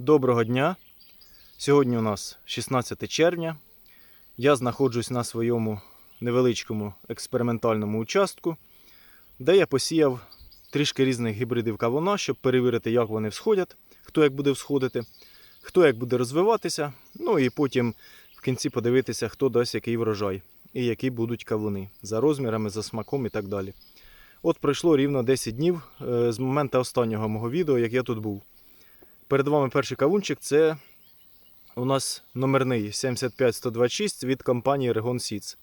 Доброго дня! Сьогодні у нас 16 червня. Я знаходжусь на своєму невеличкому експериментальному участку, де я посіяв трішки різних гібридів кавуна, щоб перевірити, як вони всходять, хто як буде всходити, хто як буде розвиватися. Ну і потім в кінці подивитися, хто дасть який врожай і які будуть кавуни за розмірами, за смаком і так далі. От пройшло рівно 10 днів е, з моменту останнього мого відео, як я тут був. Перед вами перший кавунчик це у нас номерний 75126 від компанії Regon Seeds.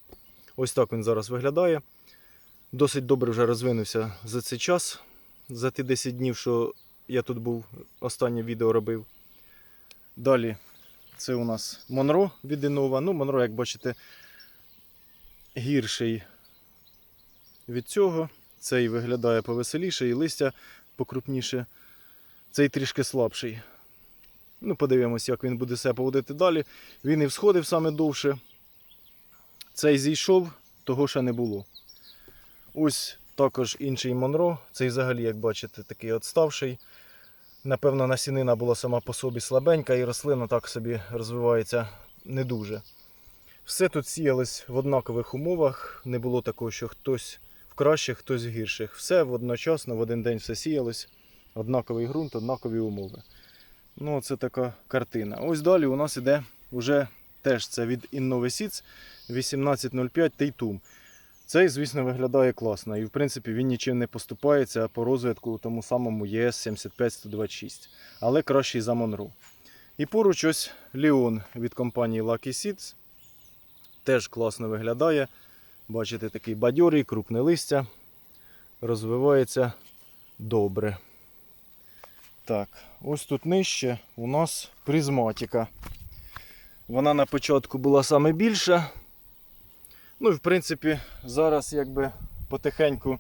Ось так він зараз виглядає. Досить добре вже розвинувся за цей час, за ті 10 днів, що я тут був, останнє відео робив. Далі це у нас Монро від Інова. Ну, Монро, як бачите, гірший від цього. Цей виглядає повеселіше і листя покрупніше. Цей трішки слабший. Ну, подивимось, як він буде себе поводити далі. Він і всходив саме довше. Цей зійшов, того ще не було. Ось також інший Монро. Цей взагалі, як бачите, такий отставший. Напевно, насінина була сама по собі слабенька, і рослина так собі розвивається не дуже. Все тут сіялось в однакових умовах. Не було такого, що хтось в кращих, хтось в гірших. Все одночасно, в один день все сіялось. Однаковий ґрунт, однакові умови. Ну, це така картина. Ось далі у нас іде вже теж це від Innovesids 1805 Тейтум. Цей, звісно, виглядає класно. І в принципі він нічим не поступається по розвитку тому самому ЄС 75126, але кращий за Монро. І поруч ось Леон від компанії Lucky Seeds. Теж класно виглядає. Бачите, такий бадьорий, крупне листя. Розвивається добре. Так, ось тут нижче у нас призматика. Вона на початку була саме більша. Ну і в принципі зараз якби потихеньку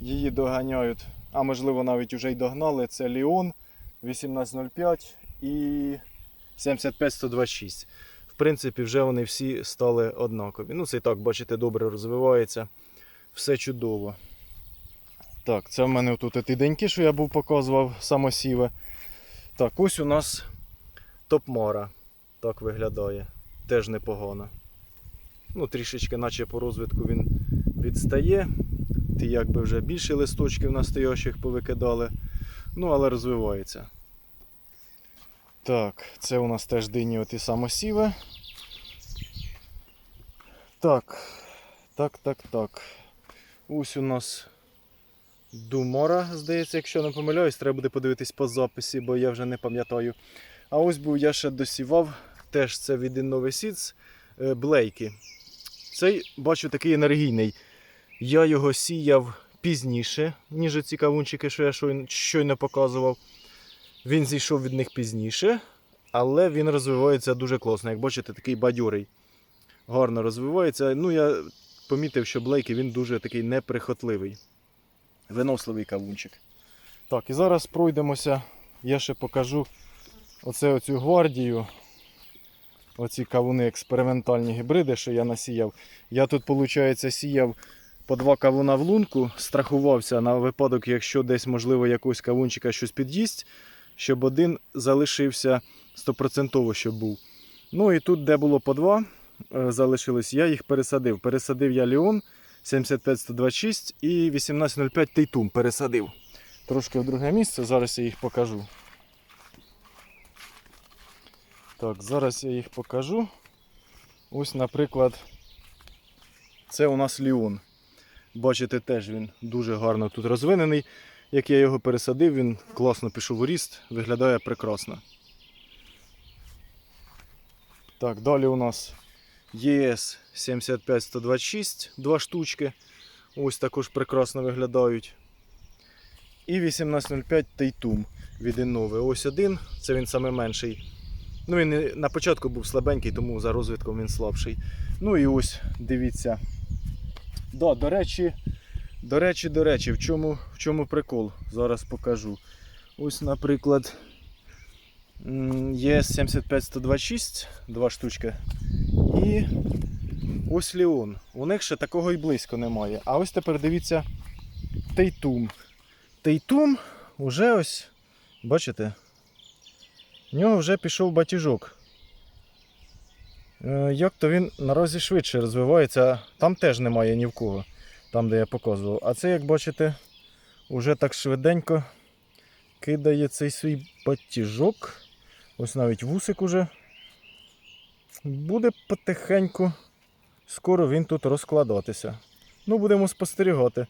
її доганяють, а можливо навіть вже й догнали. Це Ліон 1805 і 75126. В принципі, вже вони всі стали однакові. Ну, це і так, бачите, добре розвивається. Все чудово. Так, це в мене тут ті деньки, що я був показував самосіве. Так, ось у нас топмара. Так виглядає. Теж непогано. Ну, трішечки, наче по розвитку він відстає. Ті якби вже більше листочків настоящих повикидали. Ну, але розвивається. Так, це у нас теж дині оті самосіви. Так, так, так, так. Ось у нас Думора, здається, якщо не помиляюсь, треба буде подивитись по записі, бо я вже не пам'ятаю. А ось був я ще досівав, теж це від Innovesids, е, Блейки. Цей, бачу, такий енергійний. Я його сіяв пізніше, ніж ці кавунчики, що я щойно показував. Він зійшов від них пізніше, але він розвивається дуже класно. Як бачите, такий бадьорий. Гарно розвивається. Ну, я помітив, що Блейки він дуже такий неприхотливий. Виносливий кавунчик. Так, і зараз пройдемося. Я ще покажу оце оцю гвардію. Оці кавуни експериментальні гібриди, що я насіяв. Я тут, виходить, сіяв по два кавуна в лунку, страхувався на випадок, якщо десь, можливо, якогось кавунчика щось під'їсть, щоб один залишився стопроцентово, щоб був. Ну і тут, де було по два, е, залишилось, я їх пересадив. Пересадив я Ліон 75126 і 1805 Тейтум пересадив. Трошки в друге місце, зараз я їх покажу. Так, зараз я їх покажу. Ось, наприклад, це у нас Ліон. Бачите, теж він дуже гарно тут розвинений. Як я його пересадив, він класно пішов у ріст, виглядає прекрасно. Так, далі у нас ЄС 75126, два штучки. Ось також прекрасно виглядають. І 1805 Тейтум від Іннови. Ось один, це він саме менший. Ну, він на початку був слабенький, тому за розвитком він слабший. Ну і ось, дивіться. Да, до речі, до речі, до речі, в чому, в чому прикол? Зараз покажу. Ось, наприклад, м, є 75126, два штучки. І ось Леон. У них ще такого і близько немає. А ось тепер дивіться Тейтум. Тейтум уже ось, бачите, В нього вже пішов батіжок. Е, Як то він наразі швидше розвивається, там теж немає ні в кого, там де я показував. А це, як бачите, уже так швиденько кидає цей свій батіжок. Ось навіть вусик уже. Буде потихеньку. Скоро він тут розкладатися. Ну, будемо спостерігати.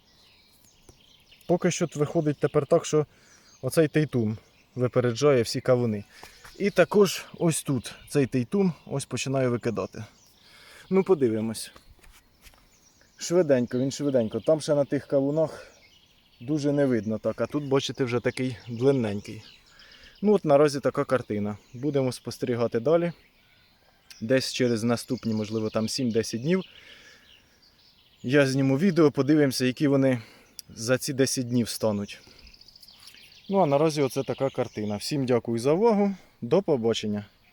Поки що виходить тепер так, що оцей тейтум випереджає всі кавуни. І також ось тут цей тейтум ось починає викидати. Ну, подивимось. Швиденько, він швиденько. Там ще на тих кавунах дуже не видно так, а тут, бачите, вже такий длинненький. Ну, от наразі така картина. Будемо спостерігати далі. Десь через наступні, можливо, там 7-10 днів. Я зніму відео, подивимося, які вони за ці 10 днів стануть. Ну а наразі оце така картина. Всім дякую за увагу. До побачення.